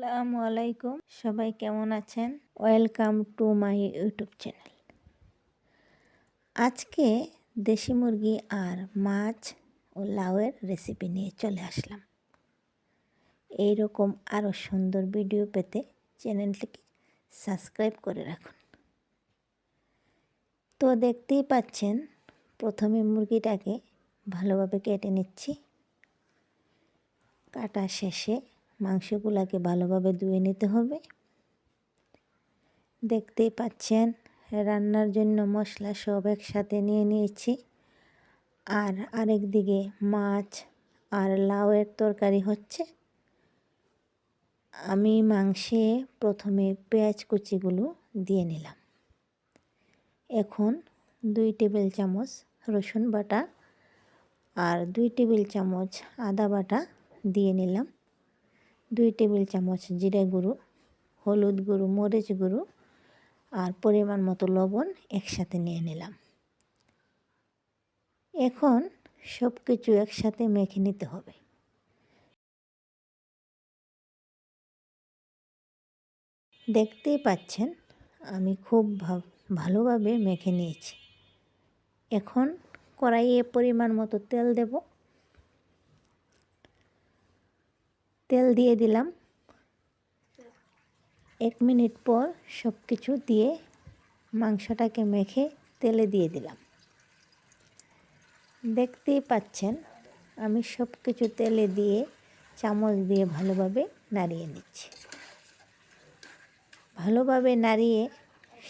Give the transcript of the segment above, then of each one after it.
আসসালামু আলাইকুম। সবাই কেমন আছেন? Welcome to my YouTube channel আজকে দেশি মুরগি আর মাছ ও লাউয়ের রেসিপি নিয়ে চলে আসলাম। এই রকম আরও সুন্দর ভিডিও পেতে চ্যানেলটিকে সাবস্ক্রাইব করে রাখুন। তো দেখতেই পাচ্ছেন, প্রথমে মুরগিটাকে ভালোভাবে কেটে নিচ্ছি। কাটা শেষে মাংসগুলোকে ভালোভাবে ধুয়ে নিতে হবে। দেখতেই পাচ্ছেন, রান্নার জন্য মশলা সব একসাথে নিয়ে নিয়েছি। আর আরেক দিকে মাছ আর লাউয়ের তরকারি হচ্ছে। আমি মাংসে প্রথমে পেঁয়াজ কুচিগুলো দিয়ে নিলাম। এখন দুই টেবিল চামচ রসুন বাটা আর দুই টেবিল চামচ আদা বাটা দিয়ে নিলাম। দুই টেবিল চামচ জিরে গুঁড়ো, হলুদ গুঁড়ো, মরিচ গুঁড়ো আর পরিমাণ মতো লবণ একসাথে নিয়ে নিলাম। এখন সব কিছু একসাথে মেখে নিতে হবে। দেখতেই পাচ্ছেন, আমি খুব ভালোভাবে মেখে নিয়েছি। এখন কড়াইয়ে পরিমাণ মতো তেল দেব। তেল দিয়ে দিলাম। এক মিনিট পর সব কিছু দিয়ে মাংসটাকে মেখে তেলে দিয়ে দিলাম। দেখতেই পাচ্ছেন, আমি সব কিছু তেলে দিয়ে চামচ দিয়ে ভালোভাবে নাড়িয়ে নিচ্ছি। ভালোভাবে নাড়িয়ে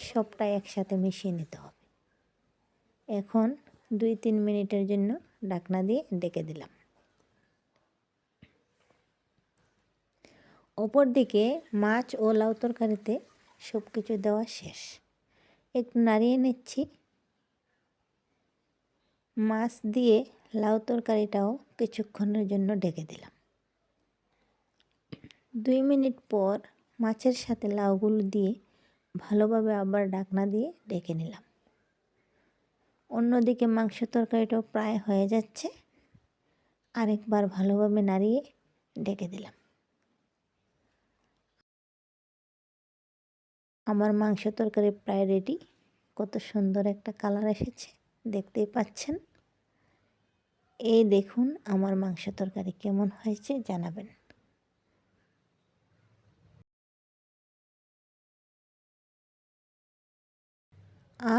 সবটা একসাথে মিশিয়ে নিতে হবে। এখন দুই তিন মিনিটের জন্য ডাকনা দিয়ে ডেকে দিলাম। ওপর দিকে মাছ ও লাউ তরকারিতে সব কিছু দেওয়া শেষ। একটু নাড়িয়ে নিচ্ছি। মাছ দিয়ে লাউ তরকারিটাও কিছুক্ষণের জন্য ডেকে দিলাম। দুই মিনিট পর মাছের সাথে লাউগুলো দিয়ে ভালোভাবে আবার ডাকনা দিয়ে ডেকে নিলাম। অন্যদিকে মাংস তরকারিটাও প্রায় হয়ে যাচ্ছে। আরেকবার ভালোভাবে নাড়িয়ে ডেকে দিলাম। আমার মাংস তরকারি প্রায় রেডি কত সুন্দর একটা কালার এসেছে, দেখতেই পাচ্ছেন? এই দেখুন আমার মাংস তরকারি কেমন হয়েছে, জানাবেন।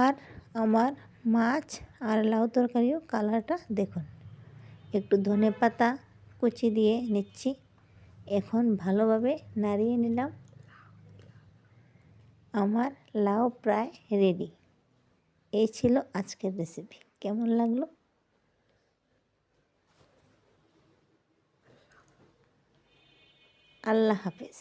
আর আমার মাছ আর লাউ তরকারিও কালারটা দেখুন। একটু ধনে পাতা কুচি দিয়ে নিচ্ছি। এখন ভালোভাবে নাড়িয়ে নিলাম। আমার লাউ প্রায় রেডি এই ছিল আজকের রেসিপি কেমন লাগল? আল্লাহ হাফেজ।